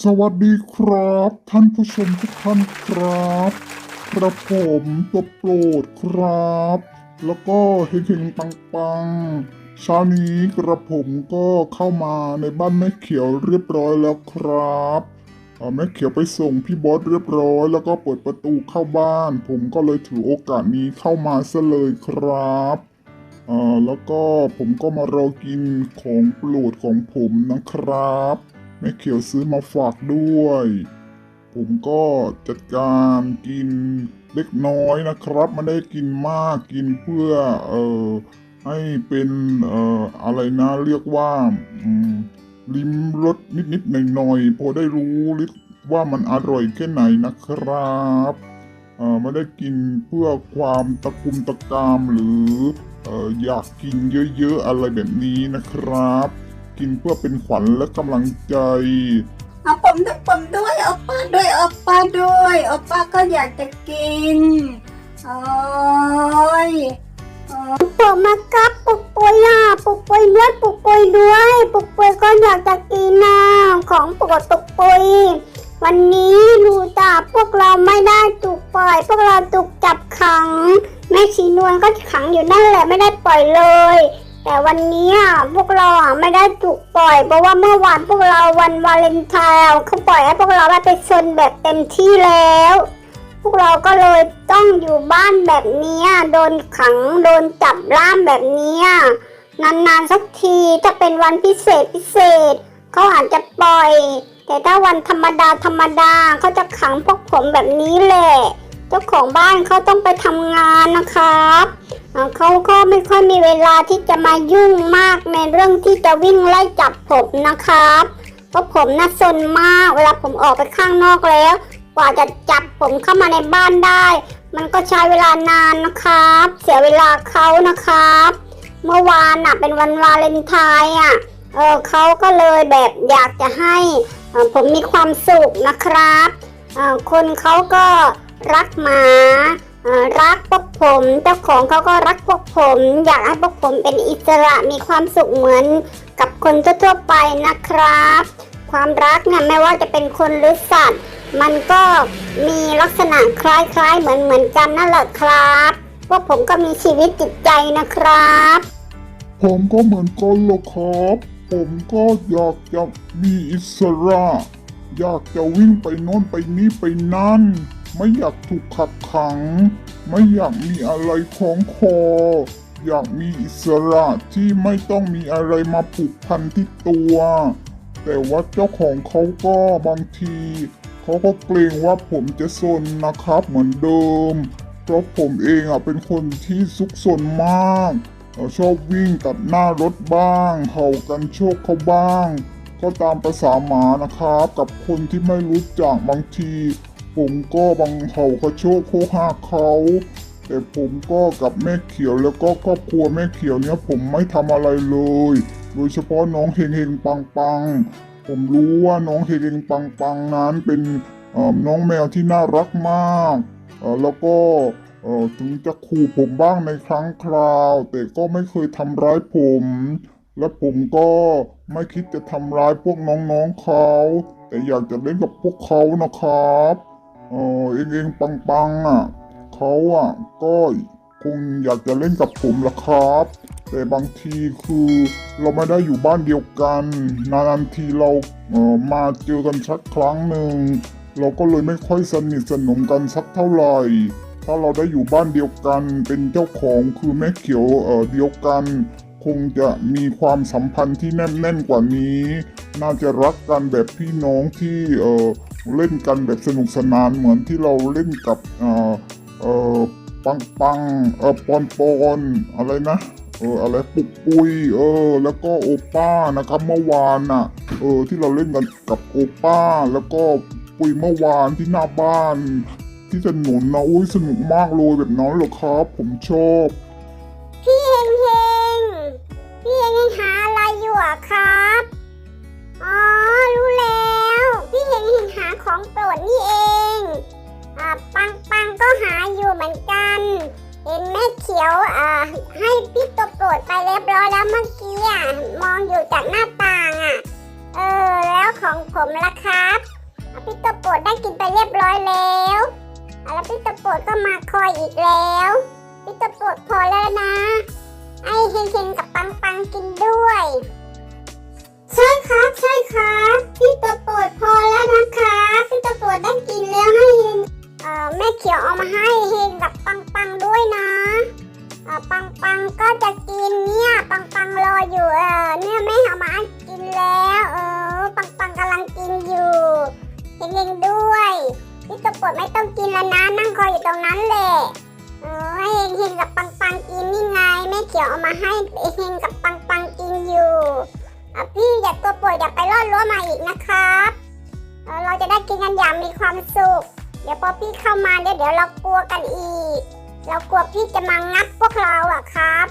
สวัสดีครับ ท่านผู้ชมทุกท่านครับกระผมตัวโปรดครับ แล้วก็เฮงๆปังๆเช้านี้กระผมก็เข้ามาในบ้านแม่เขียวเรียบร้อยแล้วครับเอ่อแม่เขียวไปส่งพี่บอสเรียบร้อย แล้วก็เปิดประตูเข้าบ้าน ผมก็เลยถือโอกาสนี้เข้ามาซะเลยครับอ่อแล้วก็ผมก็มารอกินของโปรดของผมนะครับ แม่เขียวซื้อมาฝากด้วย ผมก็จัดการกินเล็กน้อยนะครับไม่ได้กินมากกินเพื่อเอ่อให้เป็นเอ่ออะไรนะเรียกว่าลิ้มรสนิดๆหน่อยๆพอได้รู้ลิว่ามันอร่อยแค่ไหนนะครับเอ่อไม่ได้กินเพื่อความตะกุมตะกามหรือเอ่ออยากกินเยอะๆอะไรแบบนี้นะครับ กินเพื่อเป็นขวัญและกำลังใจ เอาผมด้วยผมด้วยเอาป้าด้วยเอาป้าด้วยเอาป้าก็อยากจะกิน โอ้ยผมมาครับปุกปุยอะปุกปุยด้วยปุกปุยด้วยปุกปุยก็อยากจะกินนะของปกตุกปุยวันนี้รู้จ้าพวกเราไม่ได้ถูกปล่อย พวกเราถูกจับขัง แม่ชีนวลก็ขังอยู่นั่นแหละไม่ได้ปล่อยเลย แต่วันนี้พวกเราไม่ได้ถูกปล่อย เพราะว่าเมื่อวานพวกเราวันวาเลนไทน์เขาปล่อยให้พวกเราได้ไปชนแบบเต็มที่แล้ว พวกเราก็เลยต้องอยู่บ้านแบบนี้โดนขังโดนจับล่ามแบบนี้นานๆสักทีถ้าเป็นวันพิเศษพิเศษเขาอาจจะปล่อย แต่ถ้าวันธรรมดาธรรมดาเขาจะขังพวกผมแบบนี้แหละ จ้าของบ้านเขาต้องไปทำงานนะครับเขาก็ไม่ค่อยมีเวลาที่จะมายุ่งมากในเรื่องที่จะวิ่งไล่จับผมนะครับเพราะผมน่าสนมาก เวลาผมออกไปข้างนอกแล้ว กว่าจะจับผมเข้ามาในบ้านได้ มันก็ใช้เวลานานนะครับ เสียเวลาเขานะครับ เมื่อวานน่ะเป็นวันวาเลนไทน์อะ เออเขาก็เลยแบบอยากจะให้ผมมีความสุขนะครับคนเขาก็ รักหมารักพวกผมเจ้าของเขาก็รักพวกผม อยากให้พวกผมเป็นอิสระมีความสุขเหมือนกับคนทั่วๆไปนะครับ ความรักเนี่ยไม่ว่าจะเป็นคนหรือสัตว์ มันก็มีลักษณะคล้ายๆ เหมือนเหมือนๆกันนั่นแหละครับ พวกผมก็มีชีวิตจิตใจนะครับ ผมก็เหมือนกันแหละครับ ผมก็อยากจะมีอิสระ อยากจะวิ่งไปโน่นไปนี่ไปนั่น ไม่อยากถูกขัดขัง ไม่อยากมีอะไรคล้องคอ อยากมีอิสระที่ไม่ต้องมีอะไรมาผูกพันที่ตัว แต่ว่าเจ้าของเขาก็บางทีเขาก็เกรงว่าผมจะซนนะครับเหมือนเดิม เพราะผมเองอะเป็นคนที่ซุกซนมากชอบวิ่งตัดหน้ารถบ้างเห่ากันโชคเขาบ้าง ก็ตามประษาหมานะครับ กับคนที่ไม่รู้จักบางที ผมก็บังเห่ากระโชกโคหาเขา แต่ผมก็กับแม่เขียวแล้วก็ครอบครัวแม่เขียวเนี้ยผมไม่ทำอะไรเลย โดยเฉพาะน้องเฮงเฮงปังปังผมรู้ว่าน้องเฮงเฮงปังปังนั้นเป็นน้องแมวที่น่ารักมากแล้วก็ถึงจะขู่ผมบ้างในครั้งคราว แต่ก็ไม่เคยทำร้ายผม และผมก็ไม่คิดจะทำร้ายพวกน้องๆเขา แต่อยากจะเล่นกับพวกเขานะครับ เออเองเองปังปังๆอะเขาอะก็คงอยากจะเล่นกับผมละครับ แต่บางทีคือเราไม่ได้อยู่บ้านเดียวกัน นานๆทีเราเออมาเจอกันสักครั้งหนึ่งเราก็เลยไม่ค่อยสนิทสนมกันสักเท่าไหร่ถ้าเราได้อยู่บ้านเดียวกันเป็นเจ้าของคือแม่เขียวเออเดียวกัน คงจะมีความสัมพันธ์ที่แน่นแน่นกว่านี้ น่าจะรักกันแบบพี่น้องที่เออ เล่นกันแบบสนุกสนานเหมือนที่เราเล่นกับเออเออปังปังเออปอนปอนอะไรนะเอออะไรปุกปุยเออ แล้วก็โอป้านะครับเมื่อวานน่ะเออที่เราเล่นกันกับโอป้า แล้วก็ปุยเมื่อวานที่หน้าบ้าน ที่ถนนนะอุ้ยสนุกมากเลยแบบนั้นเหรอครับ ผมชอบพี่เฮงเฮงพี่เฮงเฮงหาอะไรอยู่อะครับ ของโปรดนี่เองอ่าปังปังก็หาอยู่เหมือนกัน เห็นแม่เขียวอ่าให้พี่ตัวโปรดไปเรียบร้อยแล้วเมื่อกี้อะมองอยู่จากหน้าต่างอะเออแล้วของผมล่ะครับพี่ตัวโปรดได้กินไปเรียบร้อยแล้วแล้วพี่ตัวโปรดก็มาคอยอีกแล้วพี่ตัวโปรดพอแล้วนะไอ้เฮงๆกับปังปังกินด้วย ใช่ครับใช่ครับพี่ตัวโปรดพอแล้วนะคะพี่ตัวโปรดได้กินแล้วให้เฮงเอ่อแม่เขียวเอามาให้เฮงกับปังปัง อย่างมีความสุข เดี๋ยวพอพี่เข้ามาเดี๋ยวเดี๋ยวเรากลัวกันอีก เรากลัวพี่จะมางับพวกเราอะครับ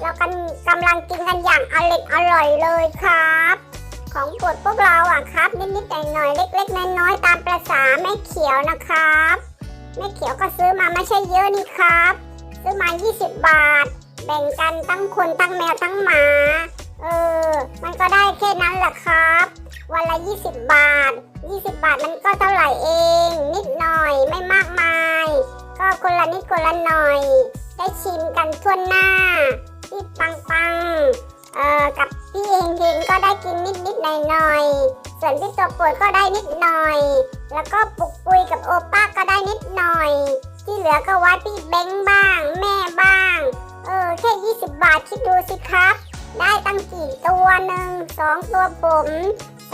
เรากันกำลังกินกันอย่างอร่อยอร่อยเลยครับ ของโปรดพวกเราอะครับ นิดๆหน่อยๆเล็กๆน้อยๆตามประษาแม่เขียวนะครับแม่เขียวก็ซื้อมาไม่ใช่เยอะนี่ครับ ซื้อมา 20 บาท แบ่งกันทั้งคนทั้งแมวทั้งหมา เออ มันก็ได้แค่นั้นแหละครับ วันละ 20 บาท 20 บาทมันก็เท่าไหร่เอง นิดหน่อยไม่มากมาย ก็คนละนิดคนละหน่อย ได้ชิมกันทั่วหน้าพี่ปังปังเอ่อกับพี่เฮงเฮงก็ได้กินนิดนิดหน่อยหน่อยส่วนพี่ตัวป่วยก็ได้นิดหน่อย แล้วก็ปุกปุยกับโอป้าก็ได้นิดหน่อย ที่เหลือก็ไว้พี่เบ้งบ้าง แม่บ้าง เออแค่ 20 บาทคิดดูสิครับ ได้ตั้งกี่ตัวหนึ่งสองตัวผม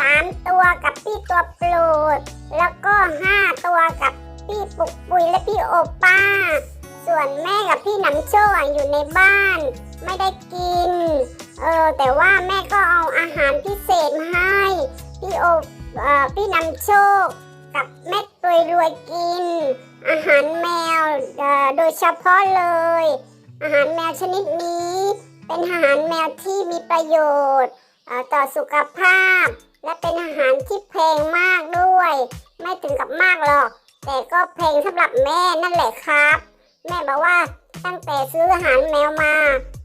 สามตัวกับพี่ตัวโปรด แล้วก็ห้าตัวกับพี่ปุกปุยและพี่โอป้า ส่วนแม่กับพี่น้ำโชคอะอยู่ในบ้าน ไม่ได้กิน เออแต่ว่าแม่ก็เอาอาหารพิเศษมาให้ พี่โออพี่น้ำโชค กับแม่รวยรวยกิน อาหารแมวโดยเฉพาะเลย อาหารแมวชนิดนี้ เป็นอาหารแมวที่มีประโยชน์ต่อสุขภาพ และเป็นอาหารที่แพงมากด้วย ไม่ถึงกับมากหรอก แต่ก็แพงสำหรับแม่นั่นแหละครับ แม่บอกว่าตั้งแต่ซื้ออาหารแมวมา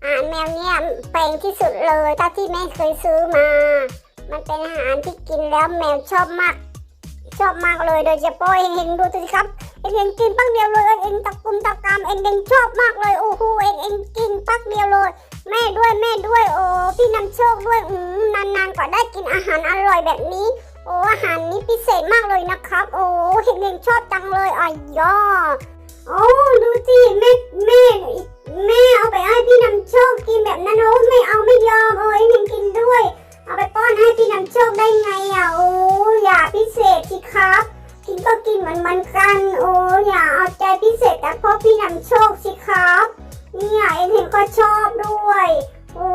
อาหารแมวเนี่ยแพงที่สุดเลยเท่าที่แม่เคยซื้อมา มันเป็นอาหารที่กินแล้วแมวชอบมาก ชอบมากเลยโดยเฉพาะเฮงๆดูสิครับ เองเองกินปักเดียวเลยเองเองตะกุมตะกามเองเองชอบมากเลยโอ้โหเองเองกินปักเดียวเลย แม่ด้วยแม่ด้วยโอ้พี่นำโชคด้วยอืมนานๆกว่าได้กินอาหารอร่อยแบบนี้โอ้อาหารนี้พิเศษมากเลยนะครับ โอ้เฮงเองชอบจังเลยอะย่อโอ้ดูสิแม่แม่แม่เอาไปให้พี่นำโชคกินแบบนั้นโอ้ไม่เอาไม่ยอมเอ้ยเฮงกินด้วย เอาไปป้อนให้พี่นำโชคได้ไงอะโอ้อย่าพิเศษสิครับ กินก็กินเหมือนมันกัน โอ้อย่าเอาใจพิเศษแต่เพราะพี่นำโชคสิครับ เนี่ยเอ็นเห็นก็ชอบด้วย โอ้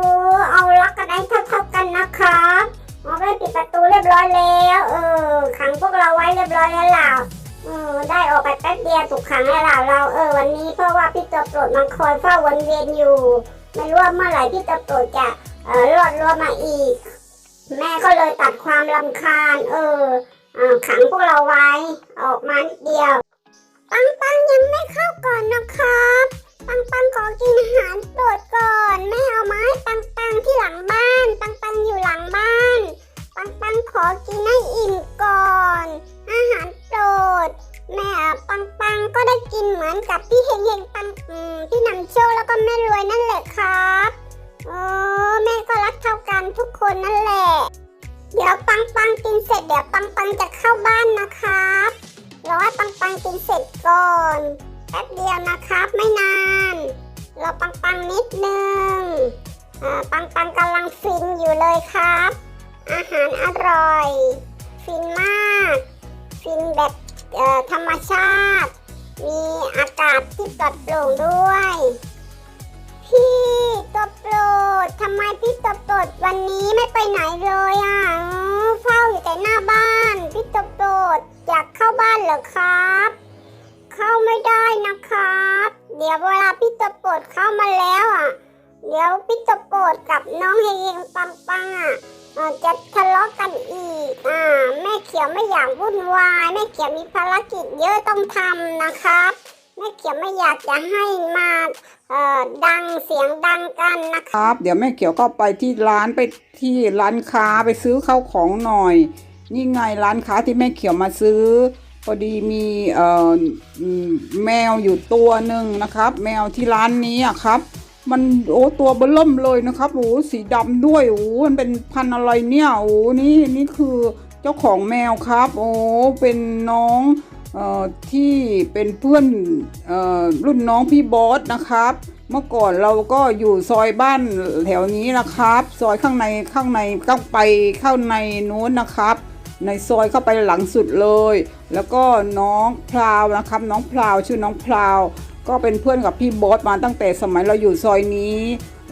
เอารักกันได้เท่าๆกันนะครับเอาไปปิดประตูเรียบร้อยแล้ว เออ ขังพวกเราไว้เรียบร้อยแล้วล่ะเออได้ออกไปแป๊บเดียวถูกขังแล้วล่ะเรา เออวันนี้เพราะว่าพี่ตัวโปรดมันคอยเฝ้าวนเวียนอยู่ ไม่รู้ว่าเมื่อไหร่พี่ตัวโปรดจะเออรอดรั้วมาอีก แม่ก็เลยตัดความรำคาญ เออ ขังพวกเราไว้ ออกมานิดเดียว ปังปังยังไม่เข้าก่อนนะครับ ปังปังขอกินอาหารโปรดก่อน กินเสร็จก่อนแป๊บเดียวนะครับไม่นาน เรอปังปังนิดนึงอ่าปังปังกำลังฟินอยู่เลยครับ อาหารอร่อย ฟินมาก ฟินแบบธรรมชาติ มีอากาศที่ปลอดโปร่งด้วย พี่ตัวโปรดทำไมพี่ตัวโปรดวันนี้ไม่ไปไหนเลยอะเฝ้าอยู่แต่หน้าบ้าน พี่ตัวโปรดอยากเข้าบ้านเหรอครั เดี๋ยวเวลาพี่ตัวโปรดเข้ามาแล้วอะ เดี๋ยวพี่ตัวโปรดกับน้องเฮงปังปังๆอะจะทะเลาะกันอีกอ่าแม่เขียวไม่อยากวุ่นวายแม่เขียวมีภารกิจเยอะต้องทำนะครับแม่เขียวไม่อยากจะให้มาเอ่อดังเสียงดังกันนะคะครับ เดี๋ยวแม่เขียวก็ไปที่ร้านไปที่ร้านค้าไปซื้อข้าวของหน่อย นี่ไงร้านค้าที่แม่เขียวมาซื้อ พอดีมีแมวอยู่ตัวหนึ่งนะครับ แมวที่ร้านนี้อะครับ มันโอ้ตัวเบล่มเลยนะครับโอ้สีดำด้วยโอ้มันเป็นพันอะไรเนี่ยโอ้นี่นี่คือเจ้าของแมวครับ โอ้เป็นน้องออที่เป็นเพื่อนออรุ่นน้องพี่บอสนะครับ เมื่อก่อนเราก็อยู่ซอยบ้านแถวนี้นะครับ ซอยข้างในข้างในก็ไปเข้าในนู้นนะครับ ในซอยเข้าไปหลังสุดเลย แล้วก็น้องพลาวนะครับน้องพลาวชื่อน้องพลาว ก็เป็นเพื่อนกับพี่บอสมาตั้งแต่สมัยเราอยู่ซอยนี้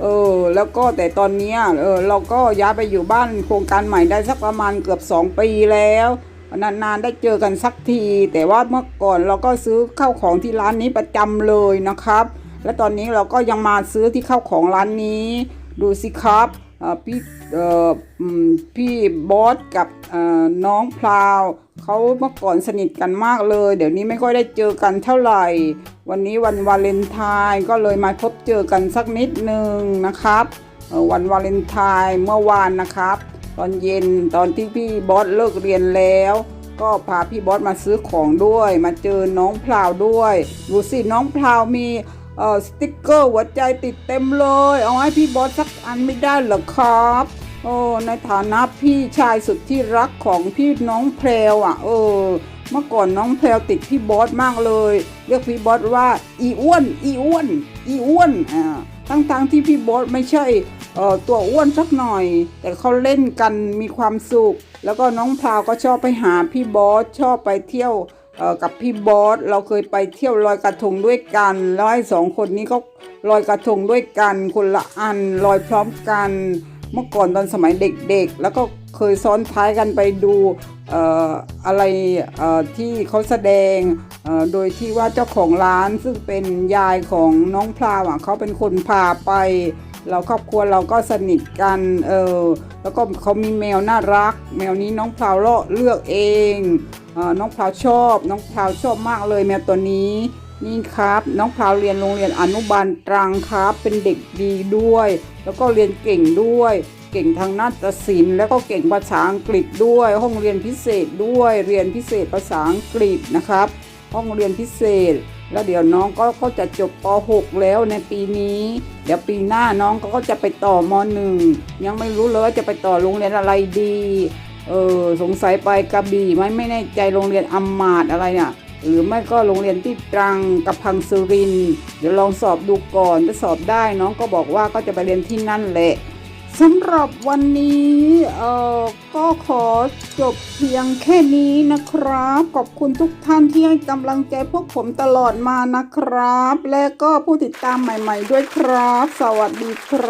เออแล้วก็แต่ตอนนี้เออเราก็ย้ายไปอยู่บ้านโครงการใหม่ได้สักประมาณเกือบ 2 ปีแล้วนานๆได้เจอกันสักที แต่ว่าเมื่อก่อนเราก็ซื้อข้าวของที่ร้านนี้ประจำเลยนะครับ และตอนนี้เราก็ยังมาซื้อที่ข้าวของร้านนี้ ดูสิครับ พี่พี่บอสกับน้องพลาวเขาเมื่อก่อนสนิทกันมากเลย เดี๋ยวนี้ไม่ค่อยได้เจอกันเท่าไหร่ วันนี้วันวาเลนไทน์ก็เลยมาพบเจอกันสักนิดนึงนะครับวันวาเลนไทน์เมื่อวานนะครับ ตอนเย็นตอนที่พี่บอสเลิกเรียนแล้ว ก็พาพี่บอสมาซื้อของด้วย มาเจอน้องพลาวด้วยดูสิน้องพลาวมี เอ่อสติกเกอร์หัวใจติดเต็มเลย เอาให้พี่บอสสักอันไม่ได้เหรอครับ โอ้ในฐานะพี่ชายสุดที่รักของพี่น้องแพรวอะ เออ เมื่อก่อนน้องแพรวติดพี่บอสมากเลย เรียกพี่บอสว่าอีอ้วนอีอ้วนอีอ้วนอ่าทั้งๆที่พี่บอสไม่ใช่เออตัวอ้วนสักหน่อย แต่เขาเล่นกันมีความสุข แล้วก็น้องพราวก็ชอบไปหาพี่บอสชอบไปเที่ยว กับพี่บอสเราเคยไปเที่ยวลอยกระทงด้วยกันแล้วให้สองคนนี้ก็ลอยกระทงด้วยกัน คนละอันลอยพร้อมกัน เมื่อก่อนตอนสมัยเด็กๆ แล้วก็เคยซ้อนท้ายกันไปดูอะไรที่เขาแสดงโดยที่ว่าเจ้าของร้านซึ่งเป็นยายของน้องพราวเขาเป็นคนพาไป เราครอบครัวเราก็สนิทกันเออแล้วก็เขามีแมวน่ารัก แมวนี้น้องพราวเลาะเลือกเอง น้องพราวชอบ น้องพราวชอบมากเลยแมวตัวนี้นี่ครับ น้องพราวเรียนโรงเรียนอนุบาลตรังครับ เป็นเด็กดีด้วย แล้วก็เรียนเก่งด้วย เก่งทางนาฏศิลป์แล้วก็เก่งภาษาอังกฤษด้วย ห้องเรียนพิเศษด้วย เรียนพิเศษภาษาอังกฤษนะครับ ห้องเรียนพิเศษ แล้วเดี๋ยวน้องก็ก็จะจบป .6 แล้วในปีนี้ เดี๋ยวปีหน้าน้องก็จะไปต่อม .1 ยังไม่รู้เลยว่าจะไปต่อโรงเรียนอะไรดี เออสงสัยไปกระบี่ไหมไม่แน่ใจโรงเรียนอัมมาดอะไรเนี่ยหรือไม่ก็โรงเรียนที่ตรังกับพังสุรินเดี๋ยวลองสอบดูก่อนถ้าสอบได้น้องก็บอกว่าก็จะไปเรียนที่นั่นแหละสำหรับวันนี้เอ่อก็ขอจบเพียงแค่นี้นะครับ ขอบคุณทุกท่านที่ให้กำลังใจพวกผมตลอดมานะครับ และก็ผู้ติดตามใหม่ ๆ ด้วยครับ สวัสดีครับ